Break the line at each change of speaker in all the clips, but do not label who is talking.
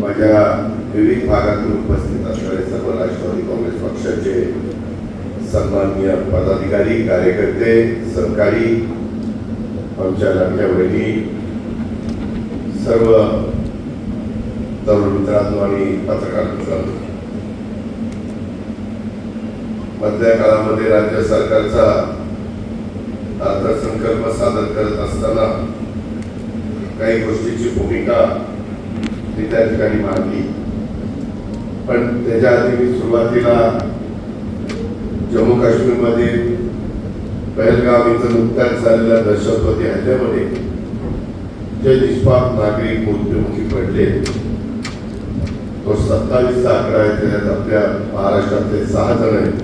माझ्या विविध भागातून उपस्थित असणारे सर्व राष्ट्रवादी काँग्रेस पक्षाचे सन्माननीय पदाधिकारी कार्यकर्ते सहकारी आमच्या लाडक्या बहिणी सर्व तरुण मित्रांनो आणि पत्रकार मित्रांनो. मधल्या काळामध्ये राज्य सरकारचा अर्थसंकल्प सादर करत असताना काही गोष्टीची भूमिका मी त्या ठिकाणी मांडली पण त्याच्या आधी मी सुरुवातीला जम्मू काश्मीरमध्ये पहलगाव इथं नुकत्याच झालेल्या दहशतवादी हल्ल्यामध्ये जे निष्पाप नागरिक मृत्यूमुखी पडले तो सत्तावीसचा आकडा आहे त्याच्यात आपल्या महाराष्ट्रातले सहा जण आहेत.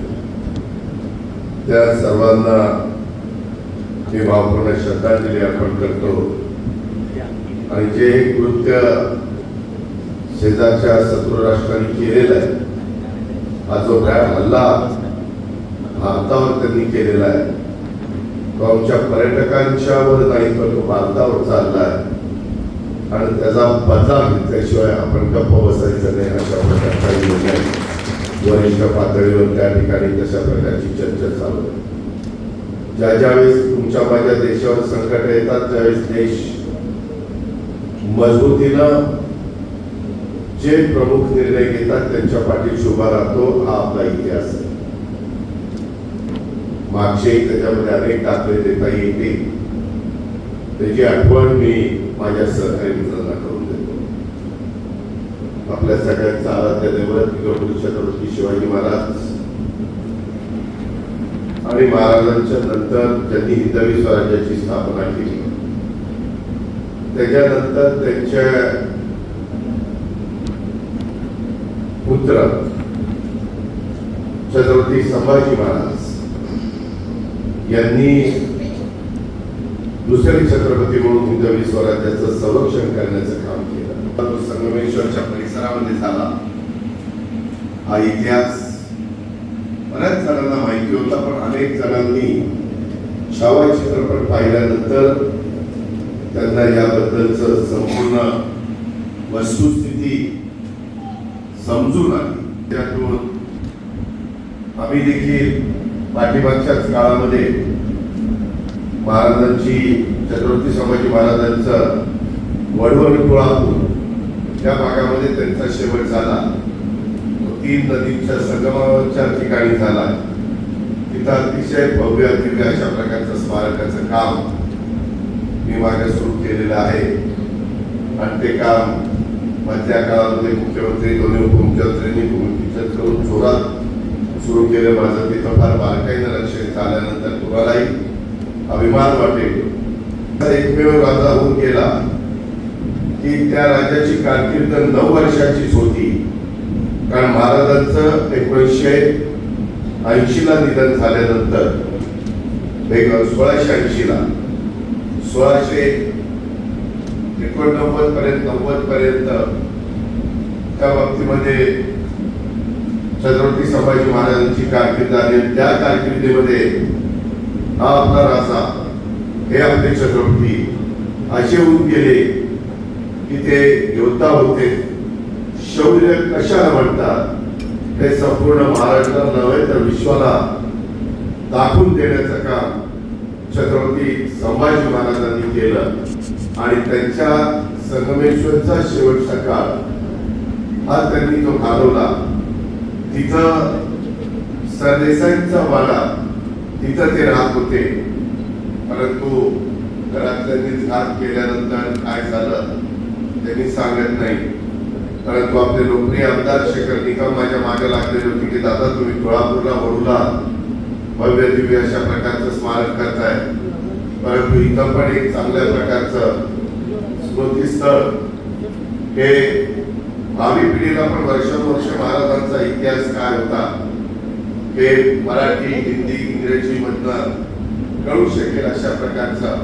त्या सर्वांना मी भावपूर्ण श्रद्धांजली अर्पण करतो. आणि जे कृत्य शेजारच्या शत्रू राष्ट्रांनी केलेला आहे. हा जो काय हल्ला भारतावर त्यांनी केलेला आहे. तो आमच्या पर्यटकांच्यावर नाही पण तो भारतावर चालला आहे. आणि त्याचा बदला घेतल्याशिवाय आपण गप्प बसायचं नाही अशा प्रकारचा निर्णय वरिष्ठ पातळीवर त्या ठिकाणी तशा प्रकारची चर्चा चालू आहे. ज्या ज्यावेळेस तुमच्या माझ्या देशावर संकट येतात त्यावेळेस देश मजबूतीनं जे प्रमुख निर्णय घेतात त्यांच्या पाठीशी उभा राहतो हा आपला इतिहास आहे. मागचे त्याच्यामध्ये अनेक दाखले देता येतील. त्याची आठवण मी माझ्या सहकारी मित्रांना करून देतो. आपल्या सगळ्यांचा आराध्य दैवत गौरी छत्रपती शिवाजी महाराज आणि महाराजांच्या नंतर त्यांनी हिंदवी स्वराज्याची स्थापना केली. त्याच्यानंतर त्यांच्या पुत्र. छत्रपती संभाजी महाराज यांनी दुसरे छत्रपती म्हणून हिंदवी स्वराज्याचं संरक्षण करण्याचं काम केलं. तो संगमेश्वरच्या परिसरामध्ये झाला. हा इतिहास बऱ्याच जणांना माहिती होता पण अनेक जणांनी छावा चित्रपट पाहिल्यानंतर त्यांना याबद्दलच संपूर्ण वस्तुस्थिती समजून आली. त्यातून आम्ही देखील पाठीमागच्याच काळामध्ये महाराजांची छत्रपती संभाजी महाराजांचं वडवण तुळापूर त्या भागामध्ये त्यांचा शेवट झाला. तो तीन नदीच्या संगमाच्या ठिकाणी झाला. तिथं अतिशय भव्य दिव्य अशा प्रकारचं स्मारकाचं काम मी मागे सुरू केलेलं आहे. आणि ते काम त्या काळामध्ये मुख्यमंत्री दोन्ही उपमुख्यमंत्र्यांनी भूमिपूजन करून जोरात सुरू केलं. माझं तिथं फार बारकाईनं लक्ष आल्यानंतर कुणालाही अभिमान वाटेल. एकमेव राजा होऊन गेला की त्या राजाची कारकीर्द नऊ वर्षाचीच होती. कारण महाराजांचं एकोणीसशे ऐंशीला निधन झाल्यानंतर एक सोळाशे ऐंशीला सोळाशे एकोणनव्वद पर्यंत नव्वद पर्यंत त्या बाबतीमध्ये छत्रपती संभाजी महाराजांची कारकीर्द आणि त्या कारकिर्दीमध्ये हा आपला राजा हे आपले छत्रपती असे होऊन गेले की ते योद्धा होते. शौर्य कशाला म्हणतात? हे संपूर्ण महाराष्ट्राला नव्हे तर विश्वाला दाखवून देण्याचं काम छत्रपती संभाजी महाराजांनी केलं. आणि त्यांच्या संगमेश्वरचा शेवटचा काळ हा त्यांनी तो घालवला तिथं सरदेसाईंचा वाडा तिथं ते राहत होते. परंतु घरातल्यांनीच घात केल्यानंतर काय झालं त्यांनी सांगत नाही. परंतु आपले लोकप्रिय आमदार शेखर निकम माझ्या मागे लागलेले होते की दादा तुम्ही तुळापूरला वडूला भव्य दिव्य अशा प्रकारचं स्मारक करताय. परंतु इथं पण एक चांगल्या प्रकारचं स्मृतीस्थळ हे भावी पिढीला पण वर्षानुवर्ष महाराजांचा इतिहास काय होता हे मराठी हिंदी इंग्रजी मधनं कळू शकेल अशा प्रकारचं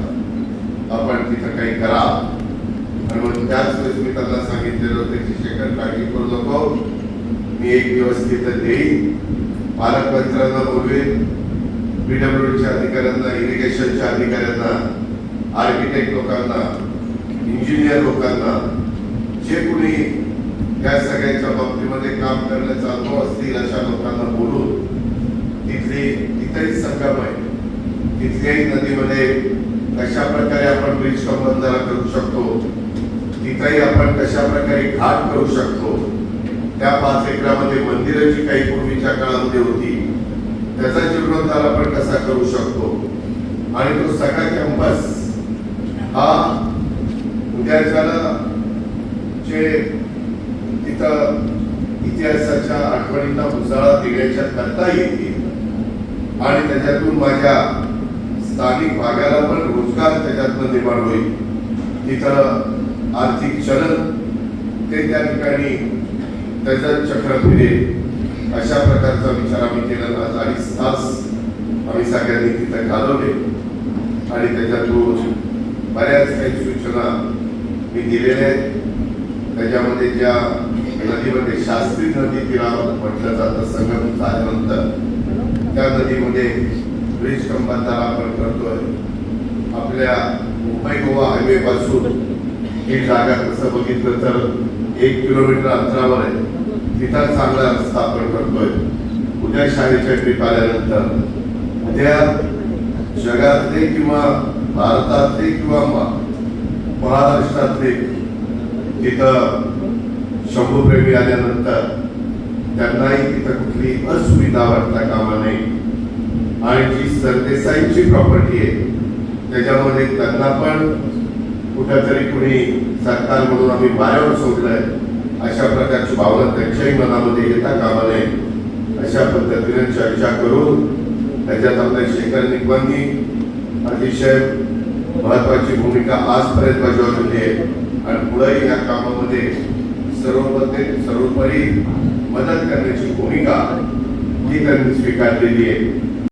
आपण तिथं काही करा आणि मग त्याच वेळेस मी त्यांना सांगितलेलं होतं की शेखर काळजी करू नको मी एक दिवस तिथं देईन पालकमंत्र्यांना बोलवेन. पीडब्ल्यूडीच्या अधिकाऱ्यांना इरिगेशनच्या अधिकाऱ्यांना आर्किटेक्ट लोकांना इंजिनियर लोकांना जे कुणी या सगळ्याच्या बाबतीमध्ये काम करण्याचा अनुभव असतील अशा लोकांना बोलून तिथली तिथेही संगम आहे. तिथल्याही नदीमध्ये कशा प्रकारे आपण ब्रिज बंधारा करू शकतो तिथेही आपण कशा प्रकारे घाट करू शकतो त्या पाच एकरामध्ये मंदिरं जी काही पूर्वीच्या काळामध्ये होती त्याचा जीर्णोद्धार आपण कसा करू शकतो? आणि तो सगळा कॅम्पस हा उद्याच्याला जे तिथं इतिहासाच्या आठवणींना उजाळा देण्याच्या करता येतील आणि त्याच्यातून माझ्या स्थानिक भागाला पण रोजगार त्याच्यातनं निर्माण होईल. तिथं आर्थिक चलन ते त्या ठिकाणी त्याचं चक्र फिरेल. अशा प्रकारचा विचार आम्ही केला आज अडीच तास आम्ही सगळ्यांनी तिथं घालवले. आणि त्याच्यातून बऱ्याच काही सूचना मी दिलेल्या आहेत. त्याच्यामध्ये ज्या नदीमध्ये शास्त्री नदी तिला म्हटलं जातं संगम झाल्यानंतर त्या नदीमध्ये ब्रिज कंबांधारा आपण करतोय. आपल्या मुंबई गोवा हायवे पासून ही जागा कसं बघितलं तर एक किलोमीटर अंतरावर आहे. तिथं चांगला रस्ता आपण करतोय. उद्या शाळेच्या ट्रीप आल्यानंतर उद्या जगातले किंवा भारतातले किंवा महाराष्ट्रातले तिथं शंभूप्रेमी आल्यानंतर त्यांनाही तिथं कुठली असुविधा वाटता कामा नये. आणि जी सरदेसाईंची प्रॉपर्टी आहे त्याच्यामध्ये त्यांना पण कुठेतरी कुणी सरकार म्हणून आम्ही बाहेर सोडलंय. अशा प्रकारची भावना त्यांच्याही मनामध्ये येता कामा नये. अशा पद्धतीने चर्चा करून त्याच्यात आपल्या शेखर निकमांनी अतिशय महत्वाची भूमिका आजपर्यंत बजावलेली आहे. आणि पुढेही या कामामध्ये सर्वपते सर्वोपरी मदत करण्याची भूमिका ही त्यांनी स्वीकारलेली आहे.